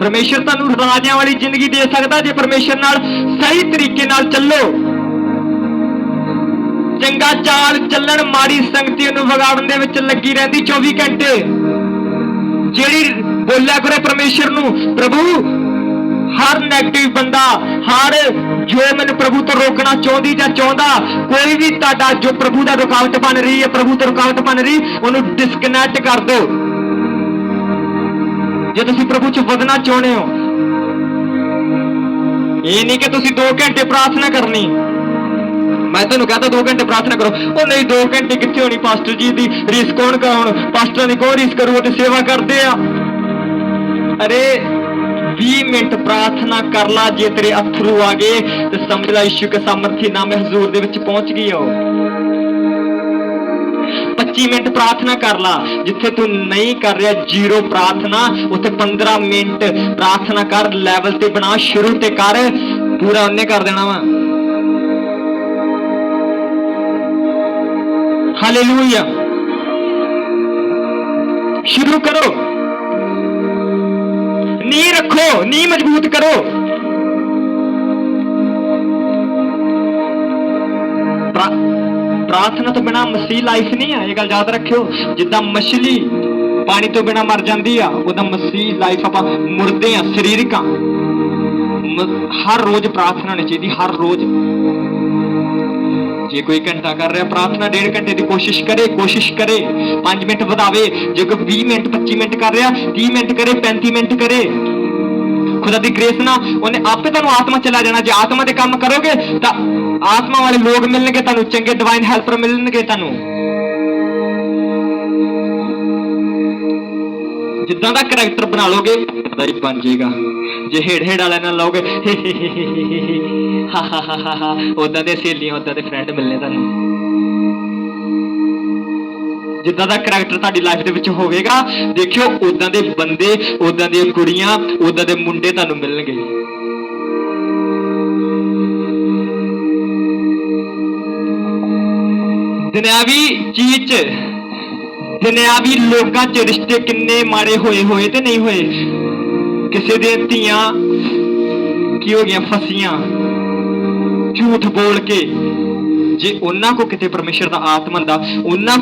ਪਰਮੇਸ਼ਰ ਤੁਹਾਨੂੰ ਰਾਜਿਆਂ ਵਾਲੀ ਜ਼ਿੰਦਗੀ ਦੇ ਸਕਦਾ ਜੇ ਪਰਮੇਸ਼ਰ ਨਾਲ ਸਹੀ ਤਰੀਕੇ ਨਾਲ ਚੱਲੋ। ਚੰਗਾ ਚਾਲ ਚੱਲਣ, ਮਾੜੀ ਸੰਗਤੀ ਨੂੰ ਵਿਗਾੜਨ ਦੇ ਵਿੱਚ ਲੱਗੀ ਰਹਿੰਦੀ 24 ਘੰਟੇ। ਜਿਹੜੀ ਬੋਲਿਆ ਕਰੇ ਪਰਮੇਸ਼ਰ ਨੂੰ, ਪ੍ਰਭੂ, ਹਰ ਨੈਗੇਟਿਵ ਬੰਦਾ, ਹਰ ਜੋ ਮੈਨੂੰ ਪ੍ਰਭੂ ਤੋਂ ਰੋਕਣਾ ਚਾਹੁੰਦੀ ਜਾਂ ਚਾਹੁੰਦਾ, ਕੋਈ ਵੀ ਤੁਹਾਡਾ ਜੋ ਪ੍ਰਭੂ ਦਾ ਰੁਕਾਵਟ ਬਣ ਰਹੀ ਹੈ, ਪ੍ਰਭੂ ਤੋਂ ਰੁਕਾਵਟ ਬਣ ਰਹੀ, ਉਹਨੂੰ ਡਿਸਕਨੈਕਟ ਕਰ ਦਿਓ। ਜੇ ਤੁਸੀਂ ਪ੍ਰਭੂ ਚ ਵਧਣਾ ਚਾਹੁੰਦੇ ਹੋ, ਇਹ ਨਹੀਂ ਕਿ ਤੁਸੀਂ 2 ਘੰਟੇ ਪ੍ਰਾਰਥਨਾ ਕਰਨੀ। ਮੈਂ ਤੁਹਾਨੂੰ ਕਹਤਾ 2 ਘੰਟੇ ਪ੍ਰਾਰਥਨਾ ਕਰੋ। ਉਹ ਨਹੀਂ 2 ਘੰਟੇ ਕਿੱਥੇ ਹੋਣੀ? ਪਾਸਟਰ ਜੀ ਦੀ ਰੀਸ ਕੌਣ ਕਰਾਉਣ? ਪਾਸਟਰਾਂ ਦੀ ਕੌਣ ਰੀਸ ਕਰੂ? ਉਹ ਤੇ ਸੇਵਾ ਕਰਦੇ ਆ। ਅਰੇ 20 ਮਿੰਟ ਪ੍ਰਾਰਥਨਾ ਕਰ ਲਾ, ਜੇ ਤੇਰੇ ਅਥਰੂ ਆ ਗਏ, ਤੇ ਸਮਝ ਲੈ ਯਿਸੂ ਕੇ ਸਾਮਰਥੀ ਨਾਮੇ ਹਜ਼ੂਰ ਦੇ ਵਿੱਚ ਪਹੁੰਚ ਗਈ ਹੋ। 25 ਮਿੰਟ ਪ੍ਰਾਰਥਨਾ ਕਰ ਲਾ। ਜਿੱਥੇ ਤੂੰ ਨਹੀਂ ਕਰ ਰਿਹਾ, ਜ਼ੀਰੋ ਪ੍ਰਾਰਥਨਾ, ਉੱਥੇ 15 ਮਿੰਟ ਪ੍ਰਾਰਥਨਾ ਕਰ ਲੈਵਲ ਤੇ ਬਣਾ, ਸ਼ੁਰੂ ਤੇ ਕਰ। ਪੂਰਾ ਉਹਨੇ ਕਰ ਦੇਣਾ ਵਾ। ਹਾਲੇਲੂਇਆ ਸ਼ੁਰੂ ਕਰੋ। ਨੀ ਰੱਖੋ ਨੀ ਮਜ਼ਬੂਤ ਕਰੋ। ਪ੍ਰਾਰਥਨਾ ਤੋਂ ਬਿਨਾ ਮਸੀਹ ਲਾਈਫ ਨਹੀਂ ਆ, ਇਹ ਗੱਲ ਯਾਦ ਰੱਖਿਓ। ਜਿੱਦਾਂ ਮਛਲੀ ਪਾਣੀ ਤੋਂ ਬਿਨਾ ਮਰ ਜਾਂਦੀ ਆ, ਉਹਦਾ ਮਸੀਹ ਲਾਈਫ ਆਪਾਂ ਮੁਰਦੇ ਆ, ਸਰੀਰਕ ਆ। ਹਰ ਰੋਜ਼ ਪ੍ਰਾਰਥਨਾ ਹੋਣੀ ਚਾਹੀਦੀ, ਹਰ ਰੋਜ਼। ਜੇ ਕੋਈ ਘੰਟਾ ਕਰ ਰਿਹਾ, ਪ੍ਰਾਰਥਨਾ ਡੇਢ ਘੰਟੇ ਦੀ ਕੋਸ਼ਿਸ਼ ਕਰੇ ਕੋਸ਼ਿਸ਼ ਕਰੇ 5 ਮਿੰਟ ਵਧਾਵੇ, ਜੇ ਕੋਈ 20 ਮਿੰਟ 25 ਮਿੰਟ ਕਰ ਰਿਹਾ 30 ਮਿੰਟ ਕਰੇ 35 ਮਿੰਟ ਕਰੇ। ਖੁਦਾ ਦੀ ਗ੍ਰੇਸ ਨਾਲ ਉਹਨੇ ਆਪੇ ਤੁਹਾਨੂੰ ਆਤਮਾ ਚਲਾ ਜਾਣਾ। ਜੇ ਆਤਮਾ ਦੇ ਕੰਮ ਕਰੋਗੇ, ਤਾਂ ਆਤਮਾ ਵਾਲੇ ਲੋਕ ਮਿਲਣਗੇ ਤੁਹਾਨੂੰ, ਚੰਗੇ ਡਿਵਾਈਨ ਹੈਲਪਰ ਮਿਲਣਗੇ ਤੁਹਾਨੂੰ। ਜਿੱਦਾਂ ਦਾ ਕਰੈਕਟਰ ਬਣਾ ਲੋਗੇ ਉਦਾਂ ਹੀ ਬਣ ਜਾਏਗਾ। ਜੇ ਹੇੜ ਹੇੜ ਵਾਲਿਆਂ ਨਾਲ ਲਾਓਗੇ ਹਾ ਹਾ ਹਾ ਹਾ ਹਾ ਉਦਾਂ ਦੇ ਸਹੇਲੀਆਂ ਉਦਾਂ ਦੇ ਫਰੈਂਡ ਮਿਲਨੇ ਤੁਹਾਨੂੰ। ਜਿੱਦਾਂ ਦਾ ਕਰੈਕਟਰ ਤੁਹਾਡੀ ਲਾਈਫ ਦੇ ਵਿੱਚ ਹੋਵੇਗਾ, ਦੇਖਿਓ ਉਦਾਂ ਦੇ ਬੰਦੇ ਉਦਾਂ ਦੀਆਂ ਕੁੜੀਆਂ ਉਦਾਂ ਦੇ ਮੁੰਡੇ ਤੁਹਾਨੂੰ ਮਿਲਣਗੇ। ਦੁਨਿਆਵੀ ਚੀਜ਼ 'ਚ, ਦੁਨਿਆਵੀ ਲੋਕਾਂ 'ਚ ਰਿਸ਼ਤੇ ਕਿੰਨੇ ਮਾੜੇ ਹੋਏ ਹੋਏ ਤੇ ਨਹੀਂ ਹੋਏ? ਕਿਸੇ ਦੇ ਧੀਆਂ ਕੀ ਹੋ ਗਈਆਂ ਫਸੀਆਂ? ਝੂਠ ਬੋਲ ਕੇ, ਜੇ ਉਹਨਾਂ ਕੋ ਕਿਤੇ ਪਰਮੇਸ਼ਰ ਦਾ ਆਤਮਾ ਦਾ ਉਹਨਾਂ